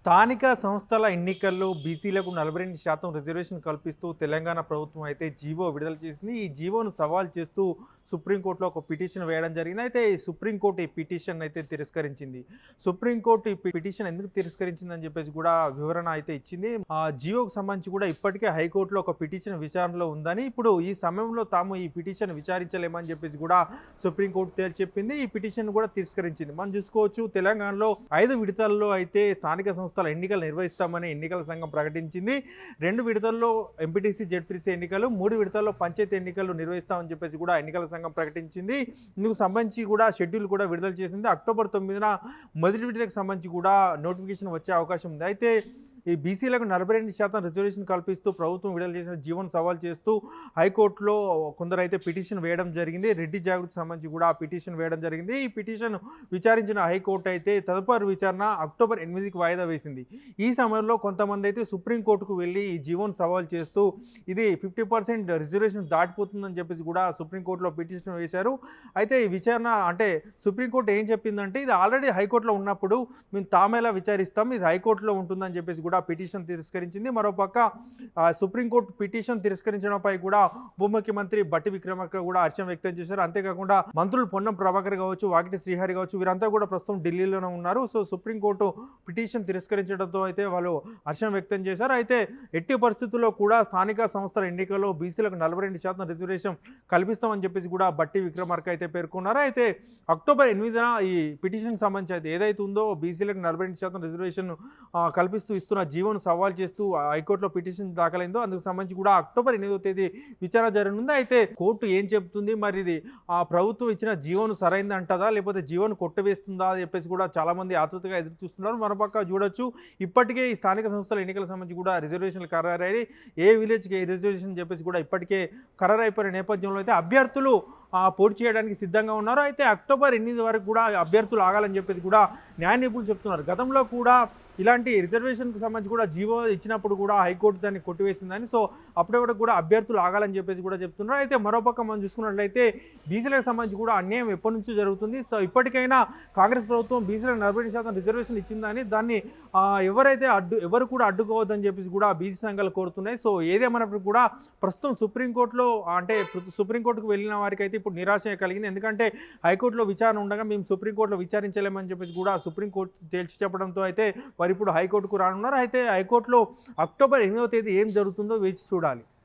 స్థానిక సంస్థల ఎన్నికల్లో బీసీలకు నలభై రెండు శాతం రిజర్వేషన్ కల్పిస్తూ తెలంగాణ ప్రభుత్వం అయితే జీవో విడుదల చేసింది. ఈ జీవోను సవాల్ చేస్తూ సుప్రీంకోర్టులో ఒక పిటిషన్ వేయడం జరిగింది. అయితే ఈ సుప్రీంకోర్టు ఈ పిటిషన్ అయితే తిరస్కరించింది. సుప్రీంకోర్టు ఈ పిటిషన్ ఎందుకు తిరస్కరించిందని చెప్పేసి కూడా వివరణ అయితే ఇచ్చింది. ఆ జియోకి సంబంధించి కూడా ఇప్పటికే హైకోర్టులో ఒక పిటిషన్ విచారణలో ఉందని ఇప్పుడు ఈ సమయంలో తాము ఈ పిటిషన్ విచారించలేమని చెప్పేసి కూడా సుప్రీంకోర్టు తేల్చి చెప్పింది ఈ పిటిషన్ కూడా తిరస్కరించింది. మనం చూసుకోవచ్చు తెలంగాణలో ఐదు విడతల్లో అయితే స్థానిక సంస్థల ఎన్నికలు నిర్వహిస్తామని ఎన్నికల సంఘం ప్రకటించింది. రెండు విడతల్లో ఎంపీటీసీ జెడ్పీసీ ఎన్నికలు మూడు విడతల్లో పంచాయతీ ఎన్నికలు నిర్వహిస్తామని చెప్పేసి కూడా ఎన్నికల సంఘం ప్రకటించింది. ఇందుకు సంబంధించి కూడా షెడ్యూల్ కూడా విడుదల చేసింది. అక్టోబర్ తొమ్మిదిన మొదటి విడతకు సంబంధించి కూడా నోటిఫికేషన్ వచ్చే అవకాశం ఉంది. అయితే ఈ బీసీలకు నలభై రెండు శాతం రిజర్వేషన్ కల్పిస్తూ ప్రభుత్వం విడుదల చేసిన జీవన్ సవాల్ చేస్తూ హైకోర్టులో కొందరు అయితే పిటిషన్ వేయడం జరిగింది. రెడ్డి జాగృతికి సంబంధించి కూడా ఆ పిటిషన్ వేయడం జరిగింది. ఈ పిటిషన్ విచారించిన హైకోర్టు అయితే తదుపరి విచారణ అక్టోబర్ ఎనిమిదికి వాయిదా వేసింది. ఈ సమయంలో కొంతమంది అయితే సుప్రీంకోర్టుకు వెళ్ళి ఈ జీవోను సవాల్ చేస్తూ ఇది ఫిఫ్టీ పర్సెంట్ రిజర్వేషన్ దాటిపోతుందని చెప్పేసి కూడా సుప్రీంకోర్టులో పిటిషన్ వేశారు. అయితే ఈ విచారణ అంటే సుప్రీంకోర్టు ఏం చెప్పిందంటే ఇది ఆల్రెడీ హైకోర్టులో ఉన్నప్పుడు మేము తామేలా విచారిస్తాం ఇది హైకోర్టులో ఉంటుందని చెప్పేసి కూడా పిటిషన్ తిరస్కరించింది. మరోపక్క సుప్రీంకోర్టు పిటిషన్ తిరస్కరించడంపై కూడా ఉప ముఖ్యమంత్రి బట్టి విక్రమార్క కూడా హర్షం వ్యక్తం చేశారు. అంతేకాకుండా మంత్రులు పొన్నం ప్రభాకర్ కావచ్చు వాకిటి శ్రీహరి కావచ్చు వీరంతా కూడా ప్రస్తుతం ఢిల్లీలోనే ఉన్నారు. సో సుప్రీంకోర్టు పిటిషన్ తిరస్కరించడంతో అయితే వాళ్ళు హర్షం వ్యక్తం చేశారు. అయితే ఎట్టి పరిస్థితుల్లో కూడా స్థానిక సంస్థల ఎన్నికల్లో బీసీలకు నలభై రెండు శాతం రిజర్వేషన్ కల్పిస్తామని చెప్పేసి కూడా బట్టి విక్రమార్క అయితే పేర్కొన్నారు. అయితే అక్టోబర్ ఎనిమిదిన ఈ పిటిషన్ సంబంధించి అయితే ఏదైతే ఉందో బీసీలకు నలభై రెండు శాతం రిజర్వేషన్ కల్పిస్తూ ఇస్తున్నారు నా జీవోను సవాల్ చేస్తూ హైకోర్టులో పిటిషన్ దాఖలైందో అందుకు సంబంధించి కూడా అక్టోబర్ ఎనిమిదో తేదీ విచారణ జరగనుంది. అయితే కోర్టు ఏం చెప్తుంది మరి ఇది ఆ ప్రభుత్వం ఇచ్చిన జీవోను సరైంది అంటదా లేకపోతే జీవోను కొట్టవేస్తుందా? అని చెప్పేసి కూడా చాలామంది ఆతృతగా ఎదురు చూస్తున్నారు. మరోపక్క చూడొచ్చు. ఇప్పటికే ఈ స్థానిక సంస్థల ఎన్నికల సంబంధించి కూడా రిజర్వేషన్లు ఖరారయ్యాయి. ఏ విలేజ్కి ఏ రిజర్వేషన్ చెప్పేసి కూడా ఇప్పటికే ఖరారైపోయిన నేపథ్యంలో అయితే అభ్యర్థులు పోటీ చేయడానికి సిద్ధంగా ఉన్నారు. అయితే అక్టోబర్ ఎనిమిది వరకు కూడా అభ్యర్థులు ఆగాలని చెప్పేసి కూడా న్యాయ నిపుణులు చెప్తున్నారు. గతంలో కూడా ఇలాంటి రిజర్వేషన్కి సంబంధించి కూడా జీవో ఇచ్చినప్పుడు కూడా హైకోర్టు దాన్ని కొట్టివేసిందని సో అప్పటి వరకు కూడా అభ్యర్థులు ఆగాలని చెప్పేసి కూడా చెప్తున్నారు. అయితే మరోపక్క మనం చూసుకున్నట్లయితే బీసీలకు సంబంధించి కూడా అన్యాయం ఎప్పటి నుంచో జరుగుతుంది. సో ఇప్పటికైనా కాంగ్రెస్ ప్రభుత్వం బీసీలకు నలభై శాతం రిజర్వేషన్ ఇచ్చిందని దాన్ని ఎవరైతే అడ్డు ఎవరు కూడా అడ్డుకోవద్దని చెప్పేసి కూడా బీసీ సంఘాలు కోరుతున్నాయి. సో ఏదేమైనప్పుడు కూడా ప్రస్తుతం సుప్రీంకోర్టులో అంటే సుప్రీంకోర్టుకు వెళ్ళిన వారికి అయితే ఇప్పుడు నిరాశ కలిగింది. ఎందుకంటే హైకోర్టులో విచారణ ఉండగా మేము సుప్రీంకోర్టులో విచారించలేమని చెప్పేసి కూడా సుప్రీంకోర్టు తేల్చి చెప్పడంతో అయితే వారు ఇప్పుడు హైకోర్టుకు రానున్నారు. అయితే హైకోర్టులో అక్టోబర్ ఎనిమిదవ తేదీ ఏం జరుగుతుందో వేచి చూడాలి.